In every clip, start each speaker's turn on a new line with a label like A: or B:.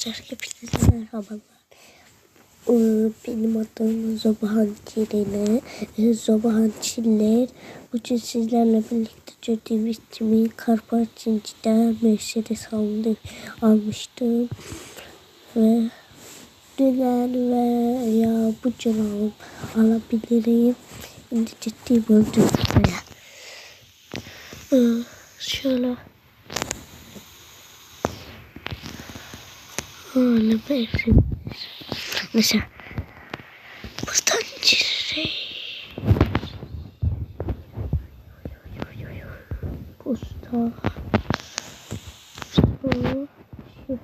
A: Arkadaşlar hepinize merhabalar. Ee, Benim adım Zobahan Çiğreli. Ee, Zobahan Çiller. Bugün sizlerle birlikte gördüğümüz gibi Karpaçinci'den Mercedes aldım, almıştım. Ve döner ve ya bugün alıp alabilirim. Şimdi ciddi buldum. Ee, şöyle Öyle bir Mesela buradan çiçeği Posta. Şu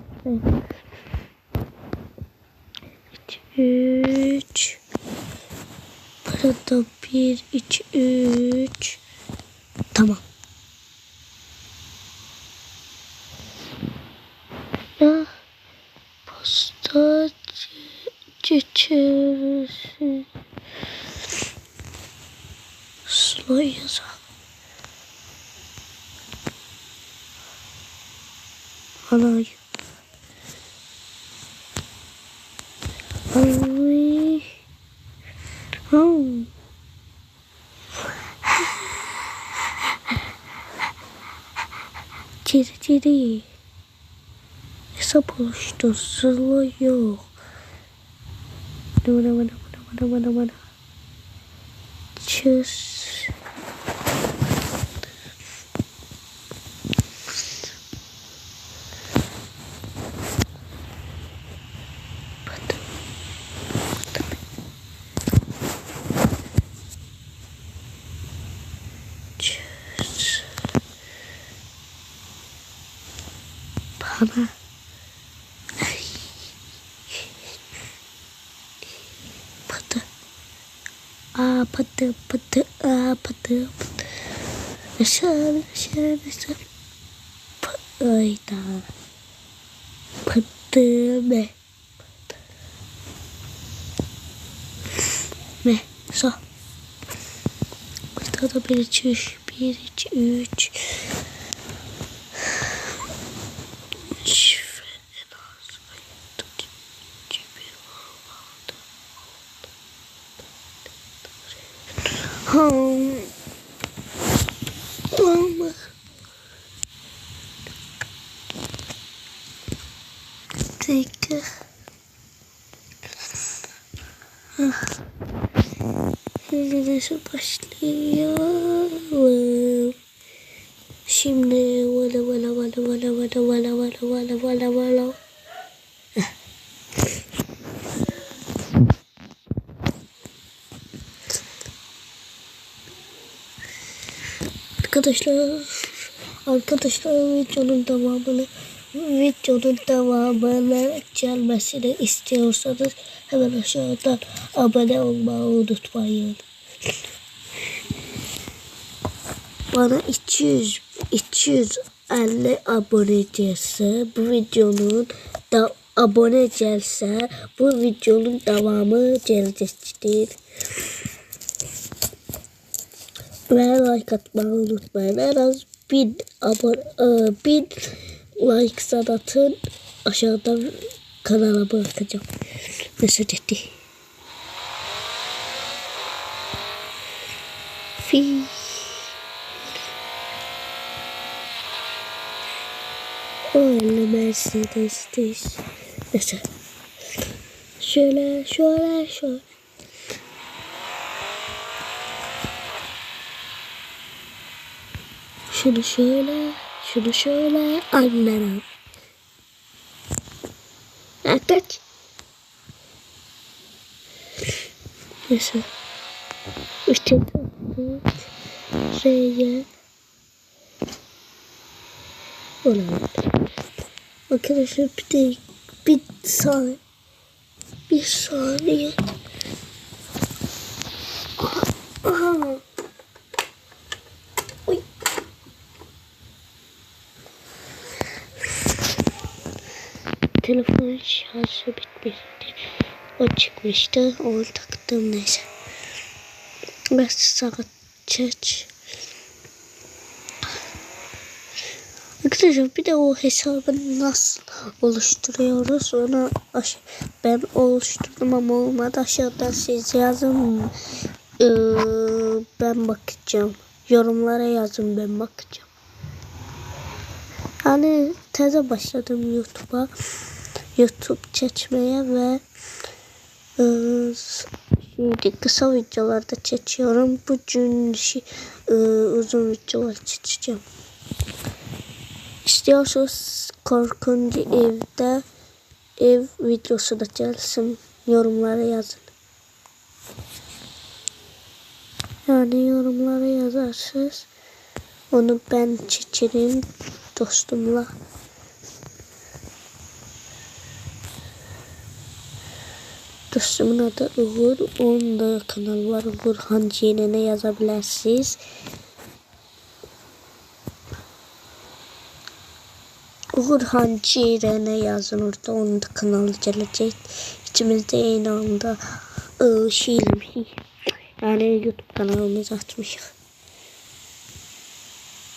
A: İki, Üç. Burada bir, iki, üç. Tamam içerisi. Slow yazalım. Ana Ay. Oh. Ciri ciri. Hesap oluştursun yok. wanna wanna wanna wanna wanna choose Choose pıtı pıtı a pıtı pıtı. Aşağı aşağı aşağı. Pıtı. Pıtı me. Pıtı. Me. So. Burada da bir iki üç. Bir iki üç. Şimdi nasıl başlayalım? Şimdi valla valla valla valla valla valla valla valla valla valla. Arkadaşlar arkadaşlar videonun devamını videonun devamını gelmesini istiyorsanız hemen aşağıdan abone olmayı unutmayın. Bana 200 250 abone gelse bu videonun da abone gelse bu videonun devamı gelecektir. Ve like atmayı unutmayın. En az bin abone, e, bin like sanatın aşağıdan kanala bırakacağım. Mesaj etti. Fi. Öyle Mercedes'teyiz. Mesela. Şöyle, şöyle, şöyle. Şunu şöyle, şunu şöyle. Atat. Mesela. Üçte tatlı. R'ye. Olamaz. Arkadaşlar bir de bir saniye. Bir saniye. Telefonun şarjı bitmişti. O çıkmıştı. Onu taktım neyse. Ben saat çeç. Arkadaşlar bir de o hesabı nasıl oluşturuyoruz onu ben oluşturdum ama olmadı aşağıdan siz yazın Ee, ben bakacağım yorumlara yazın ben bakacağım hani teze başladım YouTube'a YouTube çekmeye ve e, şimdi kısa videolarda çekiyorum bugün şey, e, uzun videolar çekeceğim İstiyorsanız korkunç evde ev videosu da gelsin. Yorumlara yazın. Yani yorumlara yazarsınız. Onu ben çekerim dostumla. Dostumun adı Uğur. Onun da kanal var. Uğur Hancı'ya yazabilirsiniz. Uğur Hancı İrene yazın orada onun da kanalı gelecek. İçimizde aynı anda ıı, yani YouTube kanalımızı açmışız.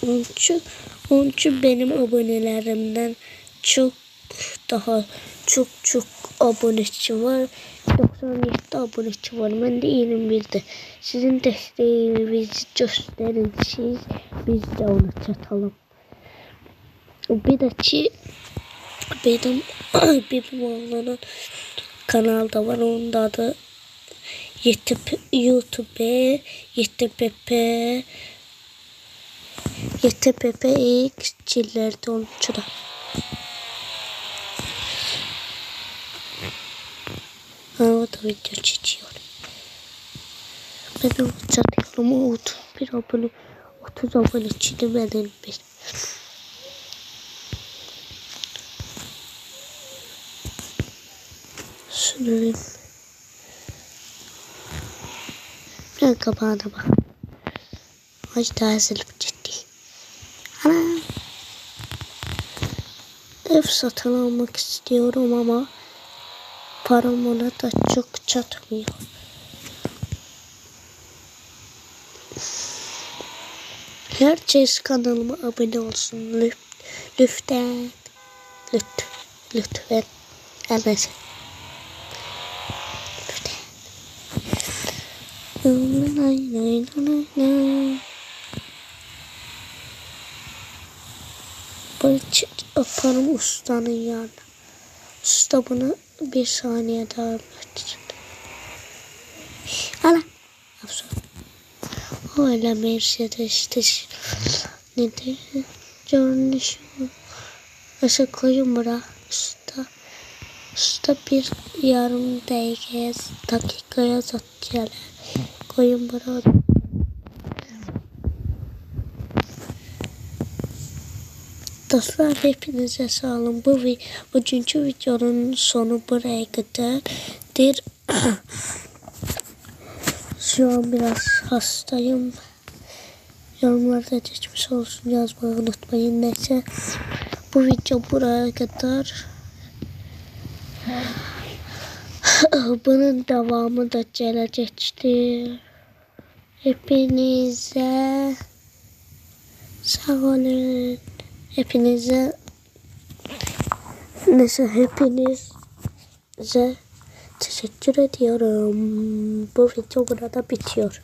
A: Onun için, onun için benim abonelerimden çok daha çok çok abonesi var. 97 abonesi var. Ben de 21'de. Sizin desteğinizi gösterin siz. Biz de onu çatalım. Bir de ki benim benim oğlanın kanalda var. Onun da adı YouTube YouTube YTPP YTPP X çillerde olmuştu da. Ha, o da video çekiyor. Ben onu çatıyorum. 31 abone 30 abone benim bir. Sınırım. Ben kapağına bak. Hoş daha silip ciddi. Ana. Ev satın almak istiyorum ama param ona da çok çatmıyor. Herkes kanalıma abone olsun lüt- lütfen. Lüt, lütfen. Her neyse. Böyle çıt yaparım ustanın yanına. Usta bunu bir saniye daha. Ala. Afson. Öyle Mercedes'te ne de görünüş. Mesela koyun bura usta. Usta bir yarım dakikaya, dakikaya satacaklar. Koyun bura. Dostlar hepinize sağ olun. Bu vi bugünkü videonun sonu buraya kadardır. Şu an biraz hastayım. Yorumlarda geçmiş olsun yazmayı unutmayın. Neyse bu video buraya kadar. Bunun devamı da gelecektir. Hepinize sağ olun. Hepinize neyse hepinize teşekkür ediyorum. Bu video burada bitiyor.